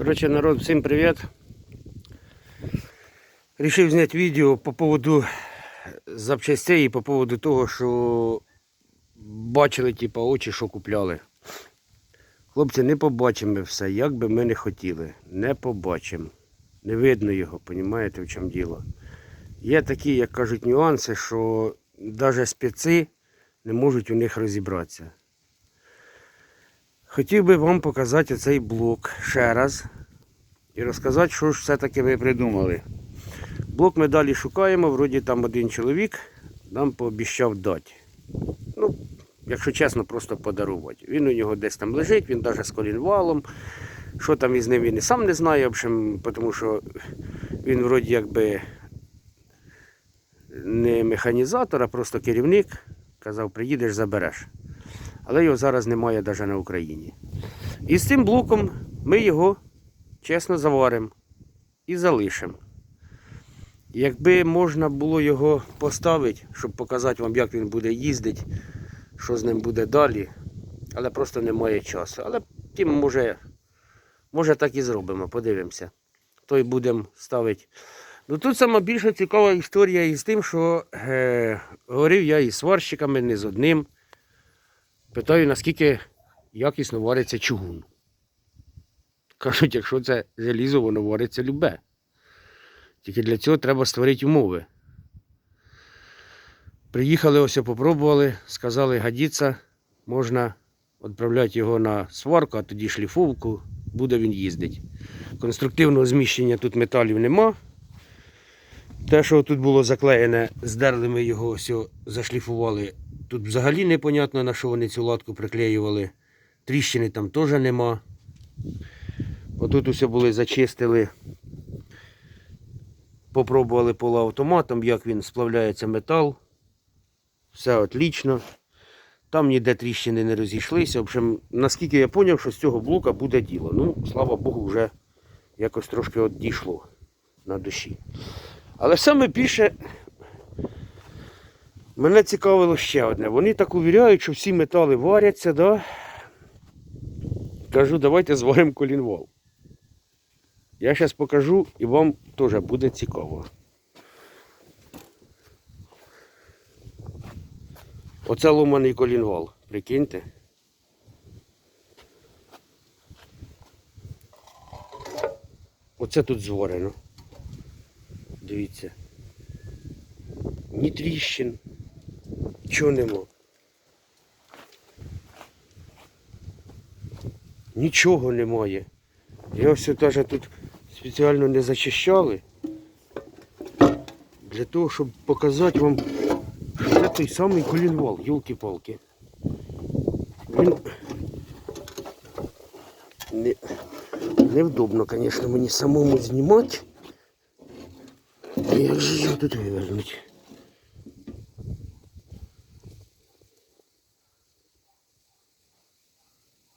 Короче, народ, всім привіт. Рішив зняти відео по поводу запчастей і по поводу того, що бачили типа, очі, що купляли. Хлопці, не побачимо ми все, як би ми не хотіли. Не побачимо. Не видно його, понімаєте, в чому діло. Є такі, як кажуть, нюанси, що навіть спеці не можуть у них розібратися. Хотів би вам показати цей блок ще раз і розказати, що ж все-таки ми придумали. Блок ми далі шукаємо, вроді там один чоловік нам пообіщав дати. Ну, якщо чесно, просто подарувати. Він у нього десь там лежить, він навіть з колінвалом. Що там із ним він і сам не знає, общем, тому що він вроді якби не механізатор, а просто керівник. Казав, приїдеш, забереш. Але його зараз немає навіть на Україні. І з цим блоком ми його чесно заваримо і залишимо. Якби можна було його поставити, щоб показати вам, як він буде їздити, що з ним буде далі, але просто немає часу. Але тим може, може так і зробимо, подивимося. То й будемо ставити. Ну тут сама більша цікава історія із тим, що е, говорив я із сварщиками, не з одним. Питаю, наскільки якісно вариться чугун. Кажуть, якщо це желізо, воно вариться любе. Тільки для цього треба створити умови. Приїхали, ось попробували, сказали, годиться, можна відправляти його на сварку, а тоді шліфовку, буде він їздити. Конструктивного зміщення тут металів нема. Те, що тут було заклеєне, здерли ми його, ось зашліфували. Тут взагалі непонятно, на що вони цю латку приклеювали. Тріщини там теж нема. Отут усе були зачистили. Попробували полуавтоматом, як він сплавляється метал. Все отлично. Там ніде тріщини не розійшлися. В общем, наскільки я зрозумів, що з цього блока буде діло. Ну, слава Богу, вже якось трошки от дійшло на душі. Але саме більше мене цікавило ще одне. Вони так увіряють, що всі метали варяться, да? Кажу, давайте зваримо колінвал. Я зараз покажу і вам теж буде цікаво. Оце ломаний колінвал, прикиньте. Оце тут зварено. Дивіться. Ні тріщин, чого нема. Нічого немає. Я все теж тут спеціально не зачищали. Для того, щоб показати вам, що це той самий колінвал, йолки-палки. Він не... невдобно, звісно, мені самому знімати. Як же його тут вивернуть?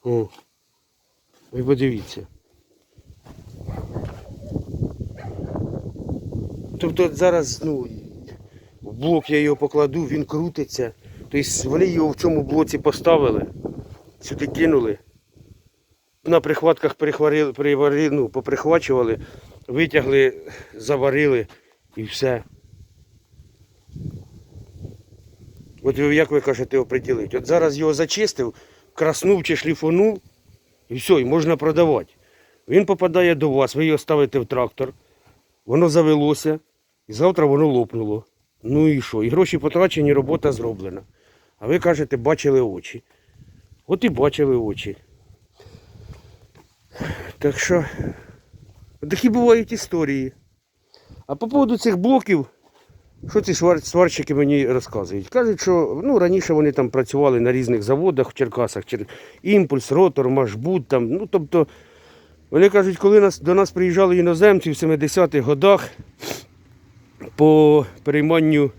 О, ви подивіться. Тобто зараз, ну, в блок я його покладу, він крутиться. Тобто вони його в цьому блоці поставили, сюди кинули. На прихватках перехварили, ну, поприхвачували, витягли, заварили і все. От як ви кажете, оприділити. От зараз його зачистив, краснув чи шліфонув, і все, і можна продавати. Він попадає до вас, ви його ставите в трактор, воно завелося, і завтра воно лопнуло. Ну і що? І гроші потрачені, робота зроблена. А ви кажете, бачили очі. От і бачили очі. Так що, такі бувають історії. А по поводу цих блоків, що ці свар- сварщики мені розказують? Кажуть, що ну, раніше вони там працювали на різних заводах в Черкасах, Чер... імпульс, ротор, машбут. Там, ну, тобто, вони кажуть, коли нас, до нас приїжджали іноземці в 70-х годах по перейманню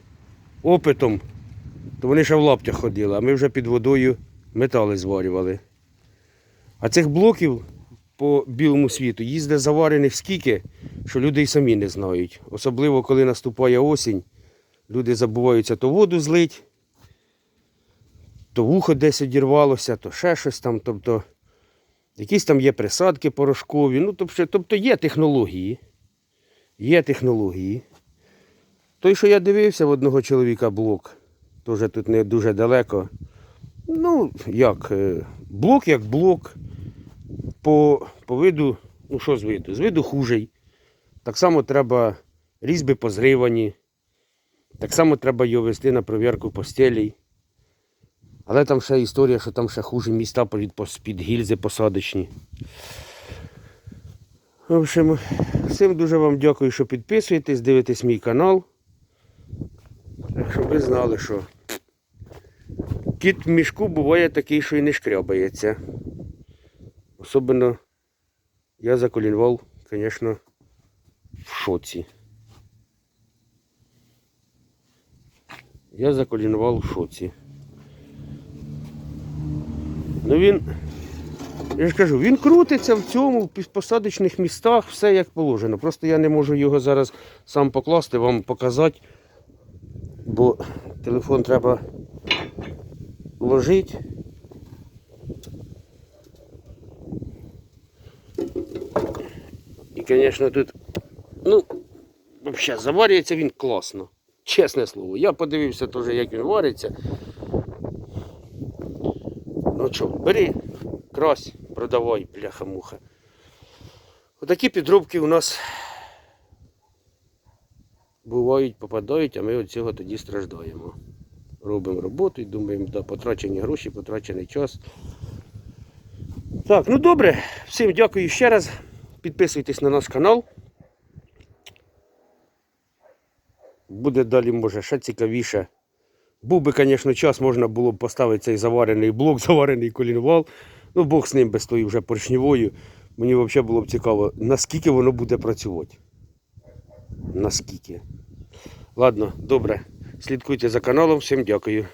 опитом, то вони ще в лаптях ходили, а ми вже під водою метали зварювали. А цих блоків по білому світу їздить заварених скільки, що люди й самі не знають. Особливо, коли наступає осінь, люди забуваються то воду злить, то вухо десь одірвалося, то ще щось там. Тобто Якісь там є присадки порошкові. Ну, тобто, тобто є технології. Є технології. Той, що я дивився в одного чоловіка блок, теж тут не дуже далеко. Ну, як, е, блок як блок. По, по виду, ну що з виду? З виду хужий. Так само треба різьби позривані. Так само треба його вести на провірку постелей. Але там ще історія, що там ще хуже міста під, гільзи посадочні. В общем, всім дуже вам дякую, що підписуєтесь, дивитесь мій канал. Так, щоб ви знали, що кіт в мішку буває такий, що і не шкрябається. Особливо я за колінвал, звісно, в шоці. Я за колінвал в шоці. Ну він, я ж кажу, він крутиться в цьому, в посадочних містах, все як положено. Просто я не можу його зараз сам покласти, вам показати, бо телефон треба ложити. І, звісно, тут, ну, взагалі, заварюється він класно. Чесне слово. Я подивився теж, як він вариться. Ну що, бери, крась, продавай, бляха-муха. Отакі підробки у нас бувають, попадають, а ми від цього тоді страждаємо. Робимо роботу і думаємо, да, потрачені гроші, потрачений час. Так, ну добре, всім дякую ще раз. Підписуйтесь на наш канал. Буде далі, може, ще цікавіше. Був би, звісно, час, можна було б поставити цей заварений блок, заварений колінвал. Ну, Бог з ним без тої вже поршневою. Мені взагалі було б цікаво, наскільки воно буде працювати. Наскільки. Ладно, добре. Слідкуйте за каналом. Всім дякую.